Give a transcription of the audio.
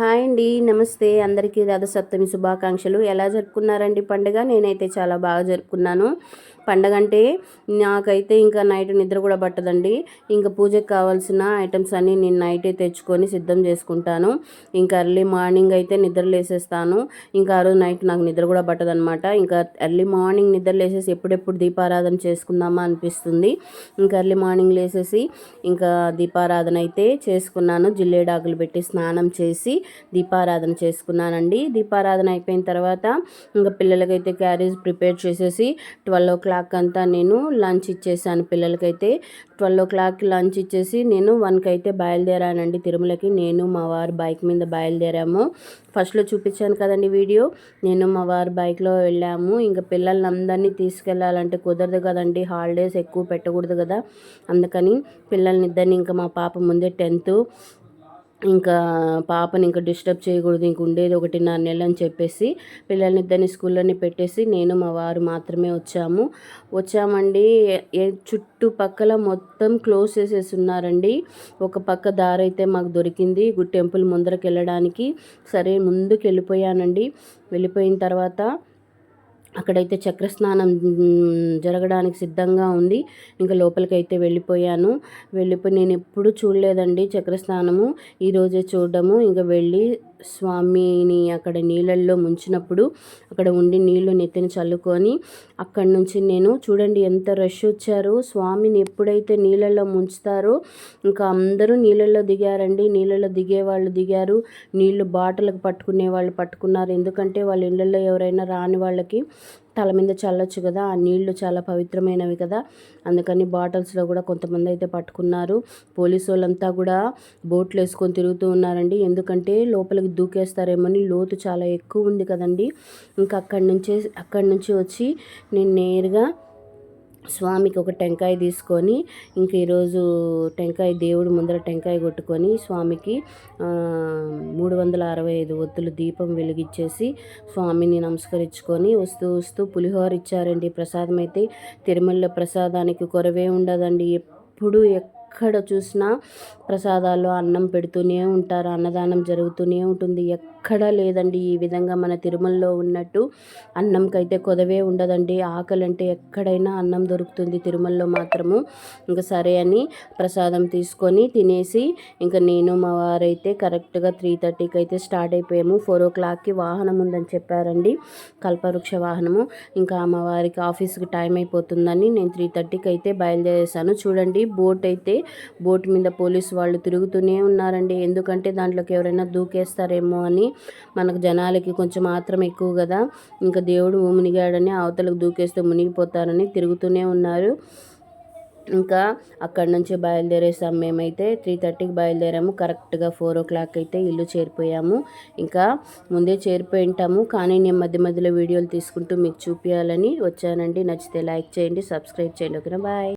Hi అండి నమస్తే. అందరికీ రథసప్తమి శుభాకాంక్షలు. ఎలా జరుపుకున్నారండి పండుగ? నేనైతే చాలా బాగా జరుపుకున్నాను. పండగ అంటే నాకైతే ఇంకా నైట్ నిద్ర కూడా పట్టదండి. ఇంకా పూజకు కావాల్సిన ఐటమ్స్ అన్నీ నేను నైటే తెచ్చుకొని సిద్ధం చేసుకుంటాను. ఇంకా ఎర్లీ మార్నింగ్ అయితే నిద్ర లేసేస్తాను. ఇంకా ఆ రోజు నైట్ నాకు నిద్ర కూడా పట్టదనమాట ఇంకా ఎర్లీ మార్నింగ్ నిద్ర లేసేసి ఎప్పుడెప్పుడు దీపారాధన చేసుకుందామా అనిపిస్తుంది. ఇంకా ఎర్లీ మార్నింగ్ లేసేసి ఇంకా దీపారాధన అయితే చేసుకున్నాను. జిల్లేడాకులు పెట్టి స్నానం చేసి దీపారాధన చేసుకున్నానండి. దీపారాధన అయిపోయిన తర్వాత ఇంకా పిల్లలకైతే క్యారేజ్ ప్రిపేర్ చేసేసి ట్వెల్వ్ ఓ క్లాక్ క్లాక్ అంతా నేను లంచ్ ఇచ్చేసాను పిల్లలకైతే. ట్వెల్వ్ ఓ క్లాక్ లంచ్ ఇచ్చేసి నేను వన్కి అయితే బయలుదేరానండి తిరుమలకి. నేను మా వారు బైక్ మీద బయలుదేరాము. ఫస్ట్లో చూపించాను కదండి వీడియో. నేను మా వారు బైక్లో వెళ్ళాము. ఇంకా పిల్లల్ని అందరినీ తీసుకెళ్ళాలంటే కుదరదు కదండి. హాలిడేస్ ఎక్కువ పెట్టకూడదు కదా. అందుకని పిల్లల్ని ఇద్దరిని ఇంకా మా పాప ముందే టెన్త్ ఇంకా పాపని ఇంకా డిస్టర్బ్ చేయకూడదు ఇంక ఉండేది ఒకటిన్నర నెలలు అని చెప్పేసి పిల్లల్ని ఇద్దరిని స్కూల్లోనే పెట్టేసి నేను మా వారు మాత్రమే వచ్చాము. వచ్చామండి చుట్టుపక్కల మొత్తం క్లోజ్ చేసేసి ఉన్నారండి. ఒక పక్క దారి అయితే మాకు దొరికింది గుడ్ టెంపుల్ ముందరకు వెళ్ళడానికి సరే ముందుకు వెళ్ళిపోయానండి వెళ్ళిపోయిన తర్వాత అక్కడైతే చక్రస్నానం జరగడానికి సిద్ధంగా ఉంది. ఇంకా లోపలికి అయితే వెళ్ళిపోయాను. వెళ్ళిపోయి నేను ఎప్పుడు చూడలేదండి చక్రస్నానము. ఈరోజే చూడడము. ఇంకా వెళ్ళి స్వామిని అక్కడ నీళ్ళల్లో ముంచినప్పుడు అక్కడ ఉండి నీళ్ళు నెత్తిని చల్లుకొని అక్కడి నుంచి నేను చూడండి ఎంత రష్ వచ్చారు. స్వామిని ఎప్పుడైతే నీళ్ళల్లో ముంచుతారో ఇంకా అందరూ నీళ్ళల్లో దిగారండి. నీళ్ళల్లో దిగే వాళ్ళు దిగారు. నీళ్ళు బాటలకు పట్టుకునే వాళ్ళు పట్టుకున్నారు. ఎందుకంటే వాళ్ళ ఇళ్ళల్లో ఎవరైనా రాని వాళ్ళకి తల మీద చల్లొచ్చు కదా ఆ నీళ్ళు చాలా పవిత్రమైనవి కదా. అందుకని బాటిల్స్లో కూడా కొంతమంది అయితే పట్టుకున్నారు. పోలీసు వాళ్ళంతా కూడా బోట్లు వేసుకొని తిరుగుతూ ఉన్నారండి. ఎందుకంటే లోపలికి దూకేస్తారేమని లోతు చాలా ఎక్కువ ఉంది కదండి. ఇంకా అక్కడి నుంచే అక్కడి నుంచి వచ్చి నేను నేరుగా స్వామికి ఒక టెంకాయ తీసుకొని ఇంక ఈరోజు టెంకాయ దేవుడు ముందర టెంకాయ కొట్టుకొని స్వామికి మూడు వందల అరవై ఐదు ఒత్తులు దీపం వెలిగించేసి స్వామిని నమస్కరించుకొని వస్తూ వస్తూ పులిహోర ఇచ్చారండి. ప్రసాదం అయితే తిరుమల ప్రసాదానికి కొరవే ఉండదండి. ఎప్పుడు ఎక్కడ చూసినా ప్రసాదాల్లో అన్నం పెడుతూనే ఉంటారు అన్నదానం జరుగుతూనే ఉంటుంది. ఎక్కడా లేదండి ఈ విధంగా మన తిరుమలలో ఉన్నట్టు. అన్నంకైతే కొదవే ఉండదండి. ఆకలి అంటే ఎక్కడైనా అన్నం దొరుకుతుంది తిరుమలలో మాత్రము. ఇంకా సరే అని ప్రసాదం తీసుకొని తినేసి ఇంకా నేను మా వారైతే కరెక్ట్గా త్రీ థర్టీకి అయితే స్టార్ట్ అయిపోయాము. ఫోర్ ఓ క్లాక్కి వాహనం ఉందని చెప్పారండి. కల్పవృక్ష వాహనము. ఇంకా మా వారికి ఆఫీస్కి టైం అయిపోతుందని నేను త్రీ థర్టీకి అయితే బయలుదేరేసాను చూడండి బోట్ అయితే బోట్ మీద పోలీసు వాళ్ళు తిరుగుతూనే ఉన్నారండి. ఎందుకంటే దాంట్లోకి ఎవరైనా దూకేస్తారేమో అని మనకు జనాలకి కొంచెం మాత్రం ఎక్కువ కదా. ఇంకా దేవుడు మునిగాడని అవతలకు దూకేస్తే మునిగిపోతారని తిరుగుతూనే ఉన్నారు. ఇంకా అక్కడి నుంచి బయలుదేరేసాం మేమైతే. త్రీ థర్టీకి బయలుదేరాము. కరెక్ట్గా ఫోర్ ఓ క్లాక్ అయితే ఇల్లు చేరిపోయాము. ఇంకా ముందే చేరిపోయి ఉంటాము. కానీ నేను మధ్య మధ్యలో వీడియోలు తీసుకుంటూ మీకు చూపించాలని వచ్చానండి. నచ్చితే లైక్ చేయండి సబ్స్క్రైబ్ చేయండి. ఓకేనా? బాయ్.